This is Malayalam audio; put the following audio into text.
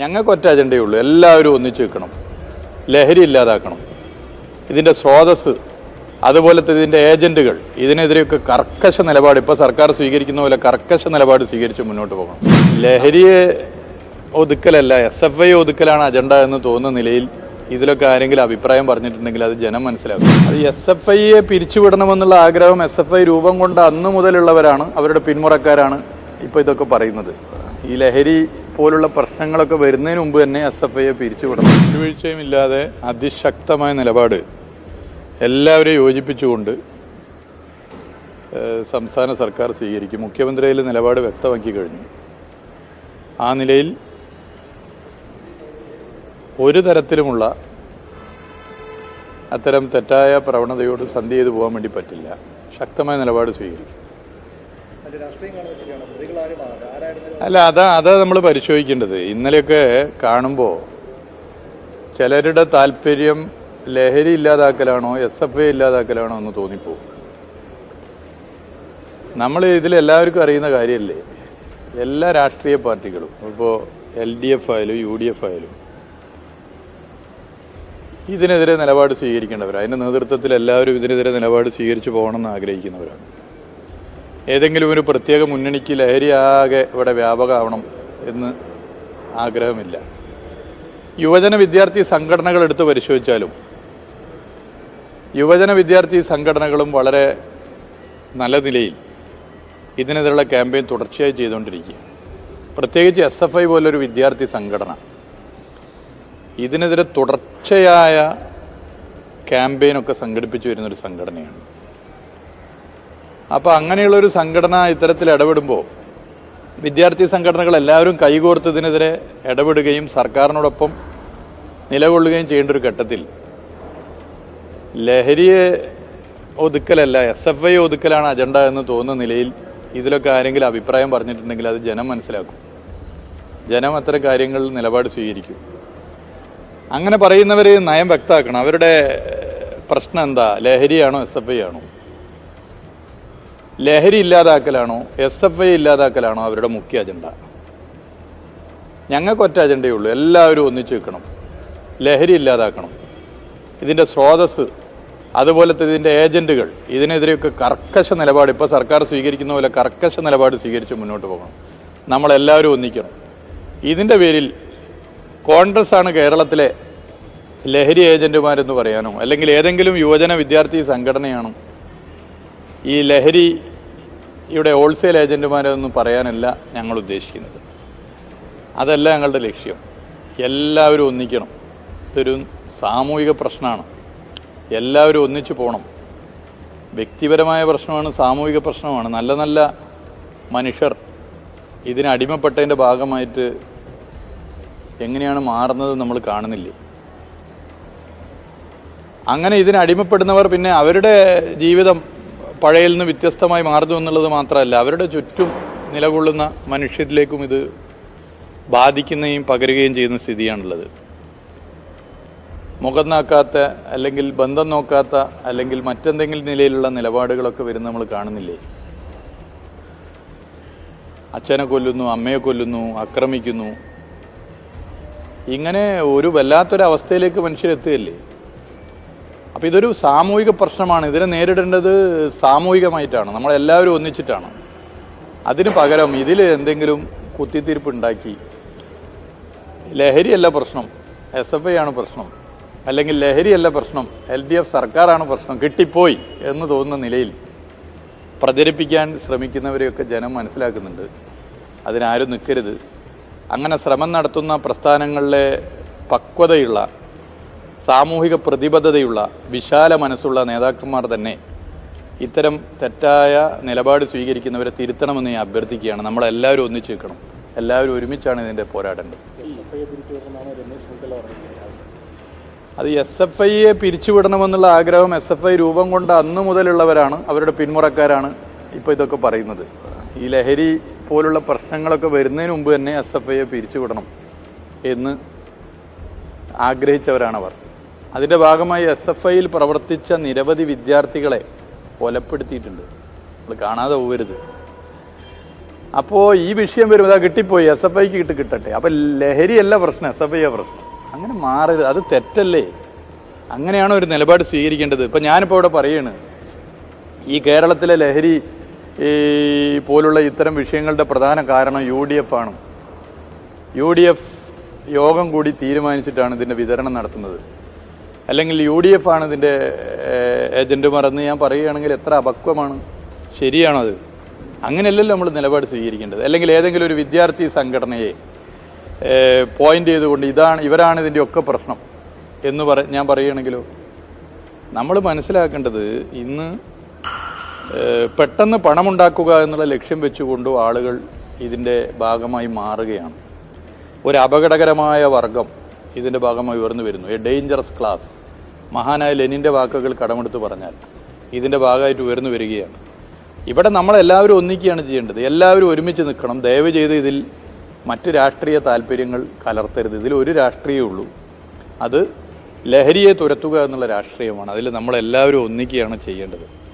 ഞങ്ങൾക്ക് ഒറ്റ അജണ്ടയേ ഉള്ളൂ. എല്ലാവരും ഒന്നിച്ചു വെക്കണം ലഹരി ഇല്ലാതാക്കണം. ഇതിന്റെ സ്രോതസ് അതുപോലത്തെ ഇതിന്റെ ഏജന്റുകൾ ഇതിനെതിരെയൊക്കെ കർക്കശ നിലപാട് ഇപ്പോൾ സർക്കാർ സ്വീകരിക്കുന്ന പോലെ കർക്കശ നിലപാട് സ്വീകരിച്ച് മുന്നോട്ട് പോകണം. ലഹരിയെ ഒതുക്കലല്ല എസ് എഫ് ഐ ഒതുക്കലാണ് അജണ്ട എന്ന് തോന്നുന്ന നിലയിൽ ഇതിലൊക്കെ ആരെങ്കിലും അഭിപ്രായം പറഞ്ഞിട്ടുണ്ടെങ്കിൽ അത് ജനം മനസ്സിലാക്കും. അത് എസ് എഫ് ഐയെ പിരിച്ചുവിടണമെന്നുള്ള ആഗ്രഹം എസ് എഫ് ഐ രൂപം കൊണ്ട അന്ന് മുതലുള്ളവരാണ് അവരുടെ പിന്മുറക്കാരാണ് ഇപ്പോൾ ഇതൊക്കെ പറയുന്നത്. ഈ ലഹരി പോലുള്ള പ്രശ്നങ്ങളൊക്കെ വരുന്നതിന് മുമ്പ് തന്നെ എസ് എഫ് ഐയെ പിരിച്ചുവിടണം വിട്ടുവീഴ്ചയും ഇല്ലാതെ അതിശക്തമായ നിലപാട് എല്ലാവരെയും യോജിപ്പിച്ചുകൊണ്ട് സംസ്ഥാന സർക്കാർ സ്വീകരിക്കും. മുഖ്യമന്ത്രിയിൽ നിലപാട് വ്യക്തമാക്കി കഴിഞ്ഞു. ആ നിലയിൽ ഒരു തരത്തിലുമുള്ള അത്തരം തെറ്റായ പ്രവണതയോട് സന്ധി ചെയ്തു പോകാൻ വേണ്ടി പറ്റില്ല. ശക്തമായ നിലപാട് സ്വീകരിക്കും അതിന്റെ രാഷ്ട്രീയം കാണുന്നത് ശരിയാണ് പ്രതികളാരും ആ- ആരായിരുന്നാലും അല്ല അതാ അതാ നമ്മൾ പരിശോധിക്കേണ്ടത്. ഇന്നലെയൊക്കെ കാണുമ്പോൾ ചിലരുടെ താല്പര്യം ലഹരി ഇല്ലാതാക്കലാണോ എസ് എഫ് ഐ ഇല്ലാതാക്കലാണോ എന്ന് തോന്നിപ്പോവും നമ്മൾ ഇതിൽ എല്ലാവർക്കും അറിയുന്ന കാര്യമല്ലേ എല്ലാ രാഷ്ട്രീയ പാർട്ടികളും ഇപ്പോൾ എൽ ഡി എഫ് ആയാലും യു ഡി എഫ് ആയാലും ഇതിനെതിരെ നിലപാട് സ്വീകരിക്കേണ്ടവരാണ് അതിന്റെ നേതൃത്വത്തിൽ എല്ലാവരും ഇതിനെതിരെ നിലപാട് സ്വീകരിച്ചു പോകണമെന്ന് ആഗ്രഹിക്കുന്നവരാണ്. ഏതെങ്കിലും ഒരു പ്രത്യേക മുന്നണിക്ക് ലഹരി ആകെ ഇവിടെ വ്യാപകമാവണം എന്ന് ആഗ്രഹമില്ല. യുവജന വിദ്യാർത്ഥി സംഘടനകൾ എടുത്ത് പരിശോധിച്ചാലും യുവജന വിദ്യാർത്ഥി സംഘടനകളും വളരെ നല്ല നിലയിൽ ഇതിനെതിരെയുള്ള ക്യാമ്പയിൻ തുടർച്ചയായി ചെയ്തുകൊണ്ടിരിക്കുക പ്രത്യേകിച്ച് എസ് എഫ് ഐ പോലൊരു വിദ്യാർത്ഥി സംഘടന ഇതിനെതിരെ തുടർച്ചയായ ക്യാമ്പയിനൊക്കെ സംഘടിപ്പിച്ചു വരുന്നൊരു സംഘടനയാണ്. അപ്പോൾ അങ്ങനെയുള്ള ഒരു സംഘടന ഇത്തരത്തിൽ ഇടപെടുമ്പോൾ വിദ്യാർത്ഥി സംഘടനകൾ എല്ലാവരും കൈകോർത്തതിനെതിരെ ഇടപെടുകയും സർക്കാരിനോടൊപ്പം നിലകൊള്ളുകയും ചെയ്യേണ്ട ഒരു ഘട്ടത്തിൽ ലഹരിയെ ഒതുക്കലല്ല എസ് എഫ് ഐ ഒതുക്കലാണ് അജണ്ട എന്ന് തോന്നുന്ന നിലയിൽ ഇതിലൊക്കെ ആരെങ്കിലും അഭിപ്രായം പറഞ്ഞിട്ടുണ്ടെങ്കിൽ അത് ജനം മനസ്സിലാക്കും. ജനം അത്തരം കാര്യങ്ങളിൽ നിലപാട് സ്വീകരിക്കും. അങ്ങനെ പറയുന്നവർ നയം വ്യക്തമാക്കണം. അവരുടെ പ്രശ്നം എന്താ? ലഹരിയാണോ എസ് എഫ് ഐ ആണോ? ലഹരി ഇല്ലാതാക്കലാണോ എസ് എഫ് ഐ ഇല്ലാതാക്കലാണോ അവരുടെ മുഖ്യ അജണ്ട? ഞങ്ങൾക്ക് ഒറ്റ അജണ്ടയേ ഉള്ളൂ എല്ലാവരും ഒന്നിച്ചു വെക്കണം ലഹരി ഇല്ലാതാക്കണം. ഇതിന്റെ സ്രോതസ് അതുപോലത്തെ ഇതിന്റെ ഏജന്റുകൾ ഇതിനെതിരെയൊക്കെ കർക്കശ നിലപാട് ഇപ്പോൾ സർക്കാർ സ്വീകരിക്കുന്ന പോലെ കർക്കശ നിലപാട് സ്വീകരിച്ച് മുന്നോട്ട് പോകണം. നമ്മളെല്ലാവരും ഒന്നിക്കണം. ഇതിന്റെ പേരിൽ കോൺഗ്രസ് ആണ് കേരളത്തിലെ ലഹരി ഏജന്റുമാരെന്ന് പറയാനോ അല്ലെങ്കിൽ ഏതെങ്കിലും യുവജന വിദ്യാർത്ഥി സംഘടനയാണോ ഈ ലഹരിയുടെ ഹോൾസെയിൽ ഏജന്റുമാരെന്ന് പറയാനല്ല ഞങ്ങൾ ഉദ്ദേശിക്കുന്നത്. അതല്ല ഞങ്ങളുടെ ലക്ഷ്യം. എല്ലാവരും ഒന്നിക്കണം. ഇതൊരു സാമൂഹിക പ്രശ്നമാണ്. എല്ലാവരും ഒന്നിച്ചു പോകണം വ്യക്തിപരമായ പ്രശ്നമാണ് സാമൂഹിക പ്രശ്നമാണ്. നല്ല നല്ല മനുഷ്യർ ഇതിന് അടിമപ്പെട്ടതിന്റെ ഭാഗമായിട്ട് എങ്ങനെയാണ് മാറുന്നത് നമ്മൾ കാണുന്നില്ല. അങ്ങനെ ഇതിന് അടിമപ്പെടുന്നവർ പിന്നെ അവരുടെ ജീവിതം പഴയയിൽ നിന്ന് വ്യത്യസ്തമായി മാറുന്നു എന്നുള്ളത് മാത്രമല്ല അവരുടെ ചുറ്റും നിലകൊള്ളുന്ന മനുഷ്യരിലേക്കും ഇത് ബാധിക്കുന്നതും പകരുകയും ചെയ്യുന്ന സ്ഥിതിയാണുള്ളത്. മുഖം നോക്കാത്ത അല്ലെങ്കിൽ ബന്ധം നോക്കാത്ത അല്ലെങ്കിൽ മറ്റെന്തെങ്കിലും നിലയിലുള്ള നിലപാടുകളൊക്കെ വരുന്ന നമ്മൾ കാണുന്നില്ലേ? അച്ഛനെ കൊല്ലുന്നു അമ്മയെ കൊല്ലുന്നു ആക്രമിക്കുന്നു ഇങ്ങനെ ഒരു വല്ലാത്തൊരവസ്ഥയിലേക്ക് മനുഷ്യരെത്തുകയല്ലേ? അപ്പം ഇതൊരു സാമൂഹിക പ്രശ്നമാണ്. ഇതിനെ നേരിടേണ്ടത് സാമൂഹികമായിട്ടാണ്. നമ്മളെല്ലാവരും ഒന്നിച്ചിട്ടാണ്. അതിന് പകരം ഇതിൽ എന്തെങ്കിലും കുത്തിത്തീർപ്പ് ഉണ്ടാക്കി. ലഹരിയല്ല പ്രശ്നം. എസ് എഫ് ഐ ആണ് പ്രശ്നം. അല്ലെങ്കിൽ ലഹരിയല്ല പ്രശ്നം. എൽ ഡി എഫ് സർക്കാരാണ് പ്രശ്നം. കിട്ടിപ്പോയി എന്ന് തോന്നുന്ന നിലയിൽ പ്രചരിപ്പിക്കാൻ ശ്രമിക്കുന്നവരെയൊക്കെ ജനം മനസ്സിലാക്കുന്നുണ്ട്. അതിനാരും നിൽക്കരുത് അങ്ങനെ ശ്രമം നടത്തുന്ന പ്രസ്ഥാനങ്ങളിലെ പക്വതയുള്ള സാമൂഹിക പ്രതിബദ്ധതയുള്ള വിശാല മനസ്സുള്ള നേതാക്കന്മാർ തന്നെ ഇത്തരം തെറ്റായ നിലപാട് സ്വീകരിക്കുന്നവരെ തിരുത്തണമെന്ന് ഞാൻ അഭ്യർത്ഥിക്കുകയാണ്. നമ്മളെല്ലാവരും ഒന്നിച്ചു നിൽക്കണം. എല്ലാവരും ഒരുമിച്ചാണ് ഇതിന്റെ പോരാടേണ്ടത്. അത് എസ് എഫ് ഐയെ പിരിച്ചുവിടണമെന്നുള്ള ആഗ്രഹം എസ് എഫ് ഐ രൂപം കൊണ്ട അന്ന് മുതലുള്ളവരാണ് അവരുടെ പിന്മുറക്കാരാണ് ഇപ്പോൾ ഇതൊക്കെ പറയുന്നത്. ഈ ലഹരി പോലുള്ള പ്രശ്നങ്ങളൊക്കെ വരുന്നതിന് മുമ്പ് തന്നെ എസ് എഫ് ഐയെ പിരിച്ചുവിടണം എന്ന് ആഗ്രഹിച്ചവരാണവർ അതിന്റെ ഭാഗമായി എസ് എഫ് ഐയിൽ പ്രവർത്തിച്ച നിരവധി വിദ്യാർത്ഥികളെ കൊലപ്പെടുത്തിയിട്ടുണ്ട്. നമ്മൾ കാണാതെ പോകരുത്. അപ്പോൾ ഈ വിഷയം വരുമ്പോൾ അത് കിട്ടിപ്പോയി. എസ് എഫ് ഐക്ക് കിട്ടി കിട്ടട്ടെ. അപ്പം ലഹരിയല്ല പ്രശ്നം. എസ് എഫ് ഐ പ്രശ്നം. അങ്ങനെ മാറരുത്. അത് തെറ്റല്ലേ? അങ്ങനെയാണ് ഒരു നിലപാട് സ്വീകരിക്കേണ്ടത്? ഇപ്പം ഞാനിപ്പോൾ ഇവിടെ പറയാണ്. ഈ കേരളത്തിലെ ലഹരി ഈ പോലുള്ള ഇത്തരം വിഷയങ്ങളുടെ പ്രധാന കാരണം യു ഡി എഫ് ആണ്. യു ഡി എഫ് യോഗം കൂടി തീരുമാനിച്ചിട്ടാണ് ഇതിന്റെ വിതരണം നടത്തുന്നത്. അല്ലെങ്കിൽ യു ഡി എഫ് ആണ് ഇതിന്റെ ഏജന്റുമാർ എന്ന് ഞാൻ പറയുകയാണെങ്കിൽ എത്ര അപക്വമാണ്. ശരിയാണോ അത്? അങ്ങനെയല്ലല്ലോ നമ്മൾ നിലപാട് സ്വീകരിക്കേണ്ടത്. അല്ലെങ്കിൽ ഏതെങ്കിലും ഒരു വിദ്യാർത്ഥി സംഘടനയെ പോയിന്റ് ചെയ്തുകൊണ്ട് ഇതാണ് ഇവരാണ് ഇതിന്റെ ഒക്കെ പ്രശ്നം എന്ന് പറ ഞാൻ പറയുകയാണെങ്കിലോ നമ്മൾ മനസ്സിലാക്കേണ്ടത് ഇന്ന് പെട്ടെന്ന് പണമുണ്ടാക്കുക എന്നുള്ള ലക്ഷ്യം വെച്ചുകൊണ്ട് ആളുകൾ ഇതിന്റെ ഭാഗമായി മാറുകയാണ്. ഒരു അപകടകരമായ വർഗം ഇതിന്റെ ഭാഗമായി ഉയർന്നു വരുന്നു. എ ഡേഞ്ചറസ് ക്ലാസ് മഹാനായ ലെനിന്റെ വാക്കുകൾ കടമെടുത്ത് പറഞ്ഞാൽ ഇതിന്റെ ഭാഗമായിട്ട് ഉയർന്നു വരികയാണ്. ഇവിടെ നമ്മളെല്ലാവരും ഒന്നിക്കുകയാണ് ചെയ്യേണ്ടത്. എല്ലാവരും ഒരുമിച്ച് നിൽക്കണം. ദയവ് ചെയ്ത് ഇതിൽ മറ്റ് രാഷ്ട്രീയ താല്പര്യങ്ങൾ കലർത്തരുത്. ഇതിൽ ഒരു രാഷ്ട്രീയമേ ഉള്ളൂ. അത് ലഹരിയെ തുരത്തുക എന്നുള്ള രാഷ്ട്രീയമാണ്. അതിൽ നമ്മളെല്ലാവരും ഒന്നിക്കുകയാണ് ചെയ്യേണ്ടത്.